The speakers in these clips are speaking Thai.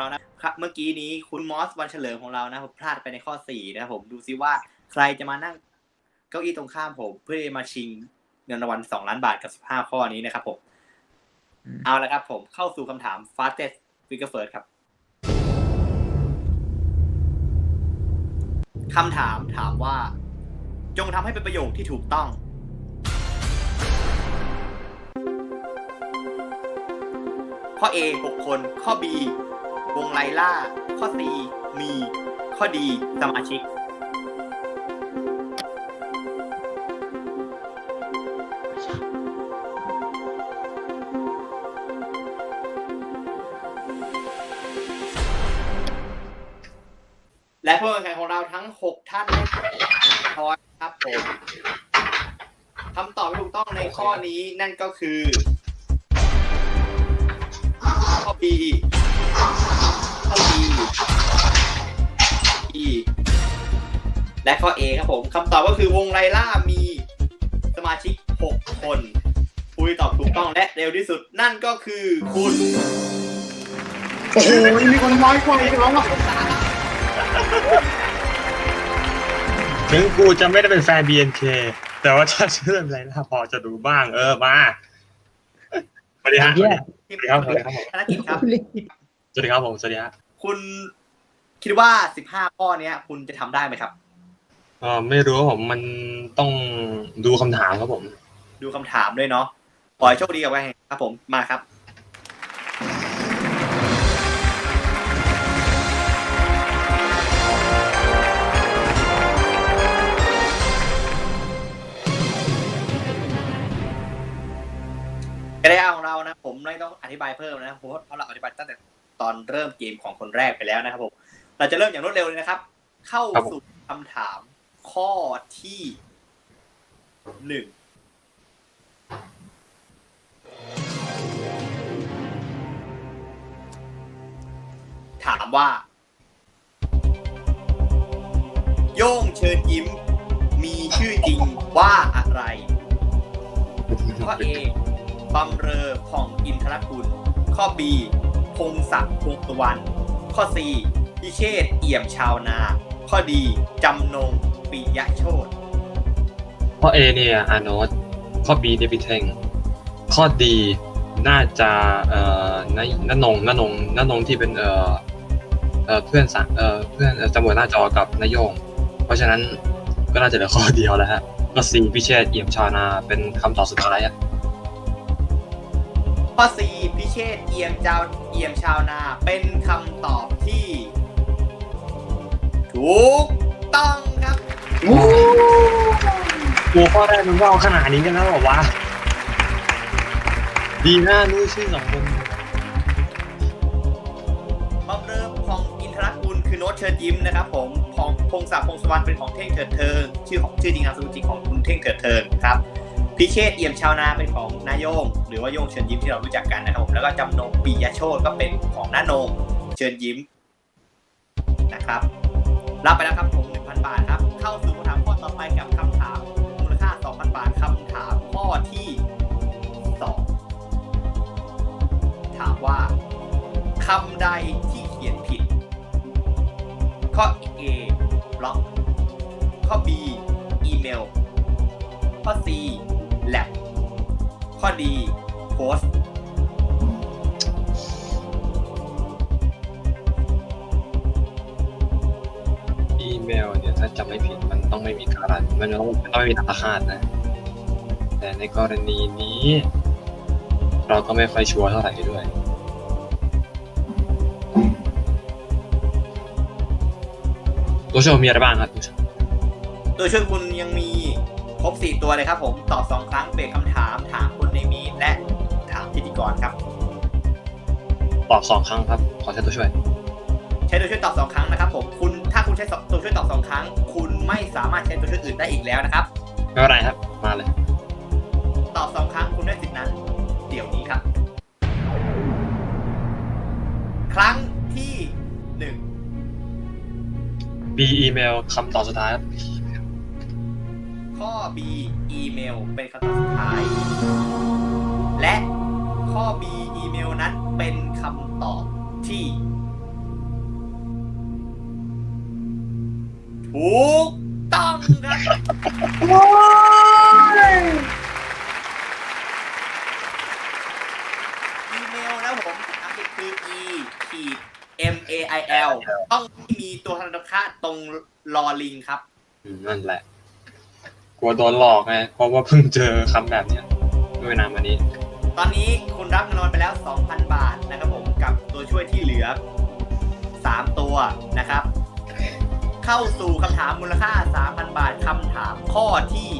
เรานะครับเมื่อกี้นี้คุณมอสวันเฉลิมของเรานะผมพลาดไปในข้อสี่นะครับผมดูซิว่าใครจะมานั่งเก้าอี้ตรงข้ามผม เพื่อมาชิงเงินรางวัลสองล้านบาทกับสิบห้าข้อนี้นะครับผมอืมเอาละครับผมเข้าสู่คำถาม fastest figure first ครับคำถามถามว่า จงทำให้เป็นประโยคที่ถูกต้อง ข้อ A 6 คน ข้อ B วงไลล่า ข้อ C มี ข้อ D สมาชิก และผู้แข่งขันของเราทั้ง 6 ท่านพอยครับผมคำตอบที่ถูกต้องในข้อนี้นั่นก็คือ และข้อ A ครับผมคำตอบก็คือวงไลล่ามีสมาชิก 6 คนคุยตอบถูกต้องและเร็วที่สุดนั่นก็คือคุณโอ้โหมีคนน้อยกว่าอีกแล้วอะถึงกูจะไม่ได้เป็นแฟน BNK แต่ว่าถ้าชื่ออะไรนะพอจะดูบ้าง เออมาสวัสดีฮะสวัสดีครับสวัสดีครับผมธนกิจครับสวัสดีครับผมสวัสดีฮะคุณคิดว่า 15 ข้อเนี้ย คุณจะทำได้ไหมครับ เออไม่รู้ว่าผมมันต้องดูคำถามครับผม ดูคำถามด้วยเนาะขอให้โชคดีกับการแข่งขันครับผมมาครับกระยาของเรานะผมไม่ต้องอธิบายเพิ่มนะเพราะเพราะเราอธิบายตั้งแต่ตอนเริ่มเกมของคนแรกไปแล้วนะครับผมเราจะเริ่มอย่างรวดเร็วเลยนะครับ เข้าครับผม สู่คำถาม ข้อที่หนึ่งถามว่า โย่งเชิญยิ้ม มีชื่อจริงว่าอะไร ข้อ A บำเรอผ่องอินทรกุลข้อ B พงศักดิ์พงสุวรรณข้อ C พิเชษเอี่ยมชาวนา ข้อ D จำนง ปิยะโชตข้อ A เนี่ยอาโนตข้อ B เนี่ยพี่เท่งข้อ D น่าจะเอ่อนนนงนนงนนงที่เป็นเอ่อเอ่อเพื่อนสังเอ่อเพื่อนเอ่อจำนวนหน้าจอกับนายโยง เพราะฉะนั้นก็น่าจะเหลือข้อเดียวแล้วฮะก็ C พิเชษฐ์เอี่ยมชาวนาเป็นคำตอบสุดท้ายอะข้อ C พิเชษฐ์เอี่ยมเจ้าเอี่ยมชาวนาเป็นคำตอบที่ ถูกต้องครับ ตัวข้อแรกมันว่าขนาดนี้กันแล้วเหรอวะ ดีหน้านู้ชื่อสองคนบำเรอพองอินทรกุลคือโน้ตเชิญยิ้มนะครับผมพองพงศักดิ์พงศวรรณเป็นของเท่งเถิดเทิง ชื่อของชื่อจริงนามสกุลจริงของคุณเท่งเถิดเทิงครับ พิเชษเอี่ยมชาวนาเป็นของนายโยง หรือว่าโยงเชิญยิ้มที่เรารู้จักกันนะครับผม แล้วก็จำนงปิยะโชตก็เป็นของน้านงเชิญยิ้มนะครับ รับไปแล้วครับผม1,000บาทครับ เข้าสู่ ไปกับคำถามมูลค่า 2,000 บาทคำถามข้อที่สองถามว่าคำใดที่เขียนผิด ข้อ A บล็อก ข้อ B อีเมล ข้อ C แลบข้อ D โพสต์ ลเนี่ยถ้าจำไม่ผิดมันต้องไม่มีการันมันต้องมันต้องไม่มีธนาคารนะ แต่ในกรณีนี้ เราก็ไม่ค่อยชัวร์เท่าไหร่ด้วยตัวโชว์มีอะไรบ้างครับตัวโชว์ตัวช่วยคุณยังมีครบ 4 ตัวเลยครับผมตอบ 2 ครั้งเบรกคำถามถามคนในมีตและถามพิธีกรครับ ตอบสองครั้งครับ ขอใช้ตัวช่วย ใช้ตัวช่วยตอบ 2 ครั้งนะครับผมคุณถ้า คุณใช้ตัวช่วยตอบ2ครั้ง คุณไม่สามารถใช้ตัวช่วยอื่นได้อีกแล้วนะครับไม่เป็นไรครับ มาเลย ตอบ2ครั้งคุณได้สิทธินั้น เดี๋ยวนี้ครับ ครั้งที่1 B อีเมลคำตอบสุดท้ายครับข้อ B อีเมลเป็นคำตอบสุดท้าย และข้อ B อีเมลนั้นเป็นคำตอบที่ ถูกต้องครับโอ้ยอีเมลนะผมอังกฤษคือ e ขีด m a i l ต้องมีตัวธนาคารตรงลอลิงครับ อืมนั่นแหละ กลัวโดนหลอกไง เพราะว่าเพิ่งเจอคำแบบเนี้ยเมื่อนานมานี้ ตอนนี้คุณรับเงินรางวัลไปแล้ว 2,000 บาทนะครับผมกับตัวช่วยที่เหลือ 3 ตัวนะครับ เข้าสู่คำถามมูลค่า 3,000 บาทคำถามข้อที่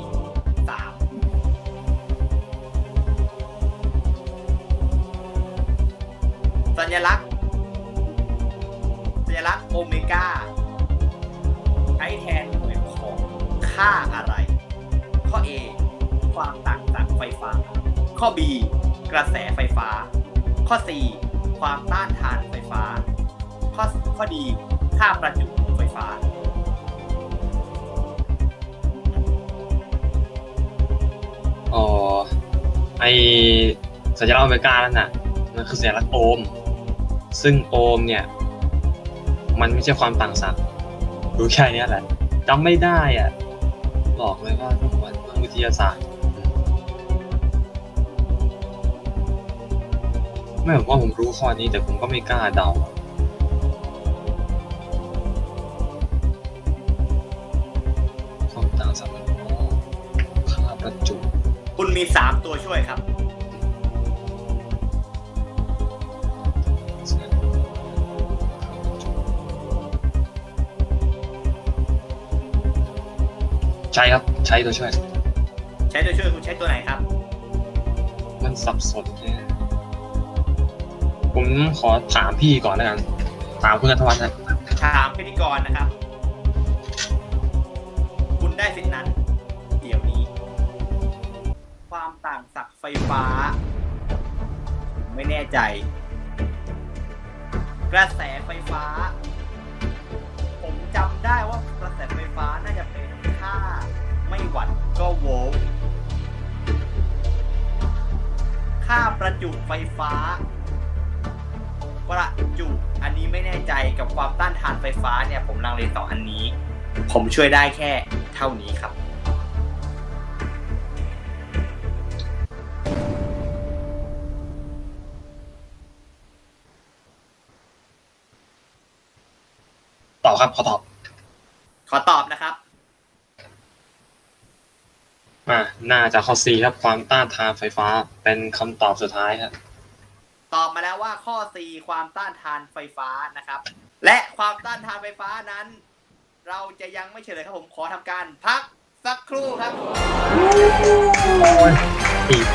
3สัญลักษณ์ สัญลักษณ์โอเมก้าใช้แทนหน่วยของค่าอะไร ข้อ A ความต่างจากไฟฟ้า ข้อ B กระแสไฟฟ้า ข้อ C ความต้านทานไฟฟ้า ข้อข้อ D ค่าประจุของไฟฟ้า อ๋อไอสัญลักษณ์อเมริกานั่นน่ะมันคือสัญลักษณ์โอห์มซึ่งโอห์มเนี่ย มันไม่ใช่ความต่างศักย์รู้แค่เนี้ยแหละจำไม่ได้อะบอกเลยว่ามันเรื่องวิทยาศาสตร์ไม่ผมว่าผมรู้ข้อนี้แต่ผมก็ไม่กล้าเดา คุณมี3ตัวช่วยครับ ใช่ครับ ใช้ตัวช่วย ใช้ตัวช่วยคุณใช้ตัวไหนครับ มันสับสนเนี่ยผมขอถามพี่ก่อนแล้วกัน ถามคุณนัทวัฒน์นะถามพิธีกรนะครับ คุณได้สิทธินั้นเดี๋ยวนี้ ความต่างศักไฟฟ้า ผมไม่แน่ใจ กระแสไฟฟ้า ผมจำได้ว่ากระแสไฟฟ้าน่าจะเป็นค่า ไม่วัตต์ก็โวลต์ค่าประจุไฟฟ้า ประจุอันนี้ไม่แน่ใจกับความต้านทานไฟฟ้าเนี่ย ผมลังเลต่ออันนี้ ผมช่วยได้แค่เท่านี้ครับ อบครับ ขอตอบ ขอตอบนะครับอ่าน่าจะข้อ C ครับความต้านทานไฟฟ้า เป็นคำตอบสุดท้ายครับตอบมาแล้วว่าข้อ C ความต้านทานไฟฟ้านะครับ และความต้านทานไฟฟ้านั้น เราจะยังไม่เฉลยครับผมขอทำการพักสักครู่ครับ อีก